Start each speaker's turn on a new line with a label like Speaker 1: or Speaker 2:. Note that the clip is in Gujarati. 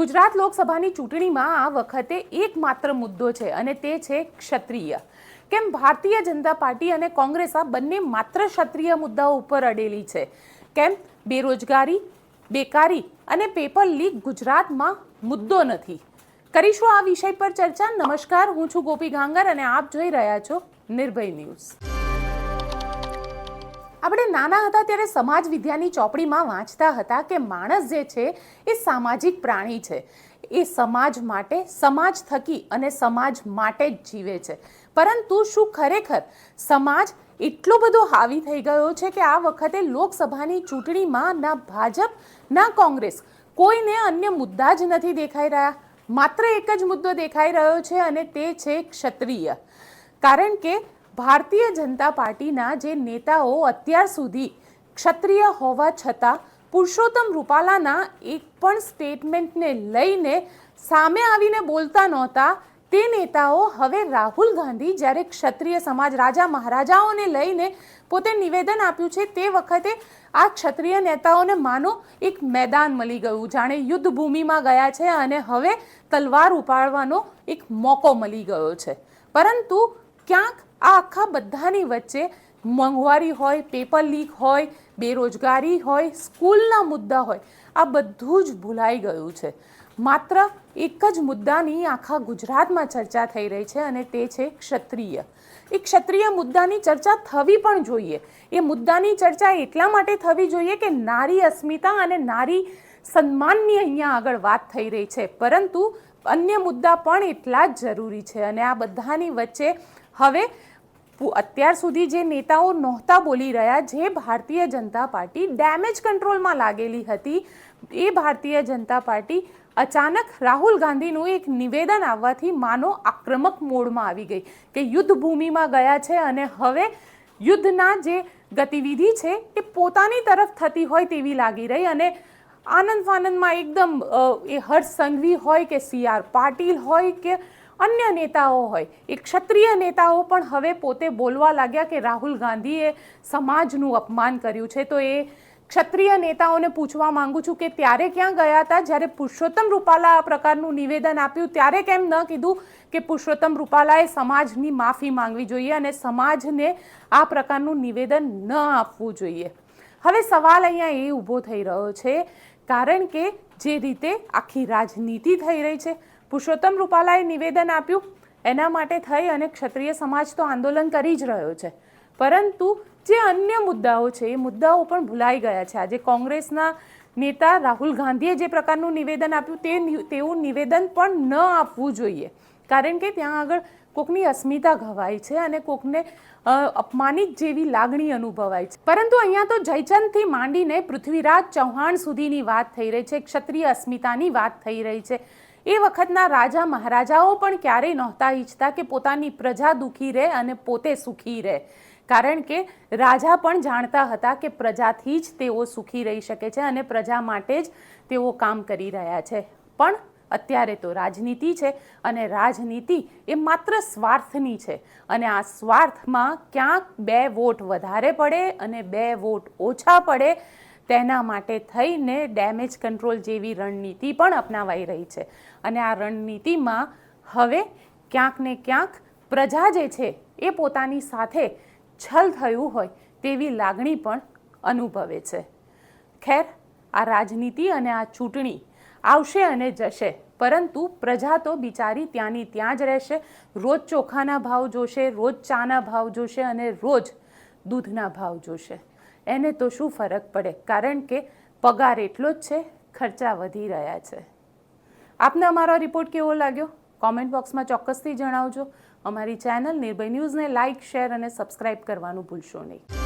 Speaker 1: ગુજરાત લોકસભાની ચૂંટણીમાં આ વખતે એકમાત્ર મુદ્દો છે અને તે છે ક્ષત્રિય. કેમ ભારતીય જનતા પાર્ટી અને કોંગ્રેસ આ બંને માત્ર ક્ષત્રિય મુદ્દાઓ ઉપર અડેલી છે? કેમ બેરોજગારી, બેકારી અને પેપર લીક ગુજરાતમાં મુદ્દો નથી? કરીશું આ વિષય પર ચર્ચા. નમસ્કાર, હું છું ગોપી ગાંગર અને આપ જોઈ રહ્યા છો નિર્ભય ન્યૂઝ. આપણે નાના હતા ત્યારે સમાજ વિદ્યાની ચોપડીમાં વાંચતા હતા કે માણસ જે છે એ સામાજિક પ્રાણી છે. એ સમાજ માટે, સમાજ થકી અને સમાજ માટે જ જીવે છે. પરંતુ શું ખરેખર સમાજ એટલો બધો હાવી થઈ ગયો છે કે આ વખતે લોકસભાની ચૂંટણીમાં ના ભાજપ, ના કોંગ્રેસ કોઈને અન્ય મુદ્દા જ નથી દેખાઈ રહ્યા. માત્ર એક જ મુદ્દો દેખાઈ રહ્યો છે અને તે છે ક્ષત્રિય. કારણ કે ભારતીય જનતા પાર્ટીના જે નેતાઓ અત્યાર સુધી ક્ષત્રિય હોવા છતાં પુરુષોત્તમ રૂપાલાના એક પણ સ્ટેટમેન્ટને લઈને સામે આવીને બોલતા નહોતા, તે નેતાઓ હવે રાહુલ ગાંધી જ્યારે ક્ષત્રિય સમાજ રાજા મહારાજાઓને લઈને પોતે નિવેદન આપ્યું છે તે વખતે આ ક્ષત્રિય નેતાઓને માનો એક મેદાન મળી ગયું, જાણે યુદ્ધ ભૂમિમાં ગયા છે અને હવે તલવાર ઉપાડવાનો એક મોકો મળી ગયો છે. પરંતુ ક્યાંક આ આખા બધાની વચ્ચે મોંઘવારી હોય પેપર લીક હોય, બેરોજગારી હોય, સ્કૂલના મુદ્દા હોય, આ બધું જ ભૂલાઈ ગયું છે. માત્ર એક જ મુદ્દાની આખા ગુજરાતમાં ચર્ચા થઈ રહી છે અને તે છે ક્ષત્રિય. એ ક્ષત્રિય મુદ્દાની ચર્ચા થવી પણ જોઈએ. એ મુદ્દાની ચર્ચા એટલા માટે થવી જોઈએ કે નારી અસ્મિતા અને નારી સન્માનની અહીંયા આગળ વાત થઈ રહી છે. પરંતુ અન્ય મુદ્દા પણ એટલા જ જરૂરી છે અને આ બધાની વચ્ચે હવે અત્યાર સુધી જે નેતાઓ નહોતા બોલી રહ્યા, જે ભારતીય જનતા પાર્ટી ડેમેજ કંટ્રોલમાં લાગેલી હતી, એ ભારતીય જનતા પાર્ટી અચાનક રાહુલ ગાંધીનું એક નિવેદન આવવાથી માનો આક્રમક મોડમાં આવી ગઈ કે યુદ્ધ ભૂમિમાં ગયા છે અને હવે યુદ્ધના જે ગતિવિધિ છે એ પોતાની તરફ થતી હોય તેવી લાગી રહી અને આનંદ ફાનંદમાં એકદમ એ હર્ષ સંઘવી હોય કે સી આર પાટીલ હોય કે અન્ય નેતાઓ હોય. એ ક્ષત્રિય નેતાઓ પણ હવે પોતે બોલવા લાગ્યા કે રાહુલ ગાંધીએ સમાજનું અપમાન કર્યું છે. તો એ ક્ષત્રિય નેતાઓને પૂછવા માંગુ છું કે ત્યારે ક્યાં ગયા હતા? જ્યારે પુરુષોત્તમ રૂપાલા આ પ્રકારનું નિવેદન આપ્યું, ત્યારે કેમ ન કીધું કે પુરુષોત્તમ રૂપાલાએ સમાજની માફી માંગવી જોઈએ અને સમાજને આ પ્રકારનું નિવેદન ન આપવું જોઈએ? હવે સવાલ અહીંયા એ ઊભો થઈ રહ્યો છે, કારણ કે જે રીતે આખી રાજનીતિ થઈ રહી છે પુરુષોત્તમ રૂપાલાએ નિવેદન આપ્યું. એના માટે થઈ અને ક્ષત્રિય સમાજ તો આંદોલન કરી જ રહ્યો છે. પરંતુ જે અન્ય મુદ્દાઓ છે, એ મુદ્દાઓ પણ ભૂલાઈ ગયા છે. આજે કોંગ્રેસના નેતા રાહુલ ગાંધીએ જે પ્રકારનું નિવેદન આપ્યું, તે તેવું નિવેદન પણ ન આપવું જોઈએ. કારણ કે ત્યાં આગળ કોકની અસ્મિતા ઘવાય છે અને કોકને અપમાનિત જેવી લાગણી અનુભવાય છે. પરંતુ અહીંયા તો જયચંદથી માંડીને પૃથ્વીરાજ ચૌહાણ સુધીની વાત થઈ રહી છે. ક્ષત્રિય અસ્મિતાની વાત થઈ રહી છે. એ વખતના રાજા મહારાજાઓ પણ ક્યારેય નહોતા ઈચ્છતા કે પોતાની પ્રજા દુઃખી રહે અને પોતે સુખી રહે. કારણ કે રાજા પણ જાણતા હતા કે પ્રજાથી જ તેઓ સુખી રહી શકે છે અને પ્રજા માટે જ તેઓ કામ કરી રહ્યા છે. પણ અત્યારે તો રાજનીતિ છે અને રાજનીતિ એ માત્ર સ્વાર્થની છે અને આ સ્વાર્થમાં ક્યાંક બે વોટ વધારે પડે અને બે વોટ ઓછા પડે તેના માટે થઈને ડેમેજ કંટ્રોલ જેવી રણનીતિ પણ અપનાવાઈ રહી છે. અને આ રણનીતિમાં હવે ક્યાંક ને ક્યાંક પ્રજા જે છે એ પોતાની સાથે છલ થયું હોય તેવી લાગણી પણ અનુભવે છે. ખેર, આ રાજનીતિ અને આ ચૂંટણી આવશે અને જશે, પરંતુ પ્રજા તો બિચારી ત્યાંની ત્યાં જ રહેશે, રોજ ચોખાના ભાવ જોશે, રોજ ચાના ભાવ જોશે અને રોજ દૂધના ભાવ જોશે. એને તો શું ફરક પડે? કારણ કે પગાર એટલો જ છે, ખર્ચા વધી રહ્યા છે. આપને અમારો રિપોર્ટ કેવો લાગ્યો? કોમેન્ટ બોક્સમાં ચોક્કસથી જણાવજો. અમારી ચેનલ નિર્ભય ન્યૂઝને લાઇક શેર અને સબસ્ક્રાઇબ કરવાનું ભૂલશો નહીં.